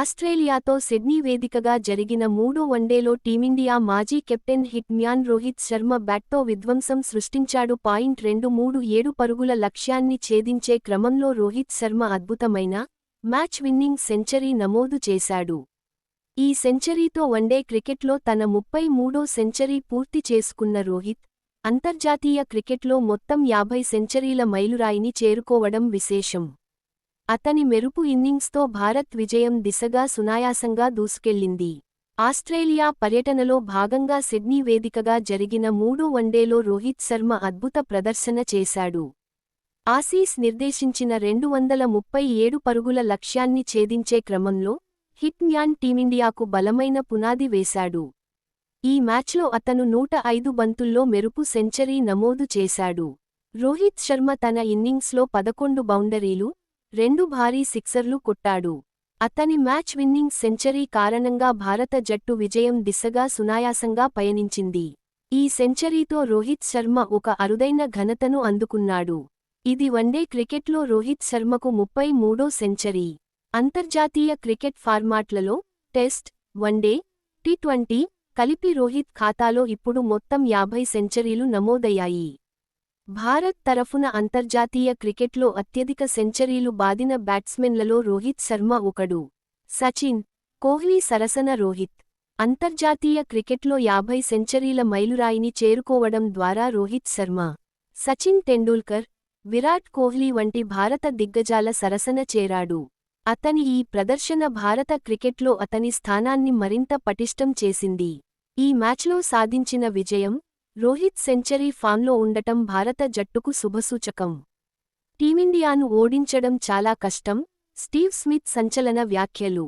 ఆస్ట్రేలియాతో Sydney వేదికగా జరిగిన మూడో వన్డేలో టీమిండియా మాజీ captain hitman Rohit Sharma బ్యాట్తో విధ్వంసం సృష్టించాడు. పాయింట్ రెండు మూడు ఏడు పరుగుల లక్ష్యాన్ని ఛేదించే క్రమంలో రోహిత్ శర్మ అద్భుతమైన మ్యాచ్ విన్నింగ్ సెంచరీ నమోదు చేశాడు. ఈ సెంచరీతో వన్డే క్రికెట్లో తన ముప్పై మూడో సెంచరీ పూర్తి చేసుకున్న రోహిత్ అంతర్జాతీయ క్రికెట్లో మొత్తం యాభై సెంచరీల మైలురాయిని చేరుకోవడం విశేషం. అతని మెరుపు ఇన్నింగ్స్తో భారత్ విజయం దిశగా సునాయాసంగా దూసుకెళ్ళింది ఆస్ట్రేలియా పర్యటనలో భాగంగా సిడ్నీ వేదికగా జరిగిన మూడో వన్డేలో రోహిత్ శర్మ అద్భుత ప్రదర్శన చేశాడు. ఆసీస్ నిర్దేశించిన రెండు వందల ముప్పై ఏడు పరుగుల లక్ష్యాన్ని ఛేదించే క్రమంలో హిట్ మ్యాన్ టీమిండియాకు బలమైన పునాది వేశాడు. ఈ మ్యాచ్లో అతను నూట ఐదు బంతుల్లో మెరుపు సెంచరీ నమోదు చేశాడు. రోహిత్ శర్మ తన ఇన్నింగ్స్లో పదకొండు బౌండరీలు రెండు భారీ సిక్సర్లు కొట్టాడు. అతని మ్యాచ్ విన్నింగ్ సెంచరీ కారణంగా భారత జట్టు విజయం దిశగా సునాయాసంగా పయనించింది. ఈ సెంచరీతో రోహిత్ శర్మ ఒక అరుదైన ఘనతను అందుకున్నాడు. ఇది వన్డే క్రికెట్లో రోహిత్ శర్మకు ముప్పై మూడో సెంచరీ. అంతర్జాతీయ cricket ఫార్మాట్లలో test one day T twenty కలిపి రోహిత్ ఖాతాలో ఇప్పుడు మొత్తం యాభై సెంచరీలు నమోదయ్యాయి. భారత్ తరఫున అంతర్జాతీయ క్రికెట్లో అత్యధిక సెంచరీలు బాదిన బ్యాట్స్మెన్లలో రోహిత్ శర్మ ఒకడు సచిన్ కోహ్లీ సరసన రోహిత్. అంతర్జాతీయ క్రికెట్లో యాభై సెంచరీల మైలురాయిని చేరుకోవడం ద్వారా రోహిత్ శర్మ సచిన్ టెండూల్కర్ విరాట్ కోహ్లీ వంటి భారత దిగ్గజాల సరసన చేరాడు. అతని ఈ ప్రదర్శన భారత క్రికెట్లో అతని స్థానాన్ని మరింత పటిష్టం చేసింది. ఈ మ్యాచ్లో సాధించిన విజయం రోహిత్ సెంచరీ ఫామ్లో ఉండటం భారత జట్టుకు శుభసూచకం. టీమిండియాను ఓడించడం చాలా కష్టం స్టీవ్ స్మిత్ సంచలన వ్యాఖ్యలు.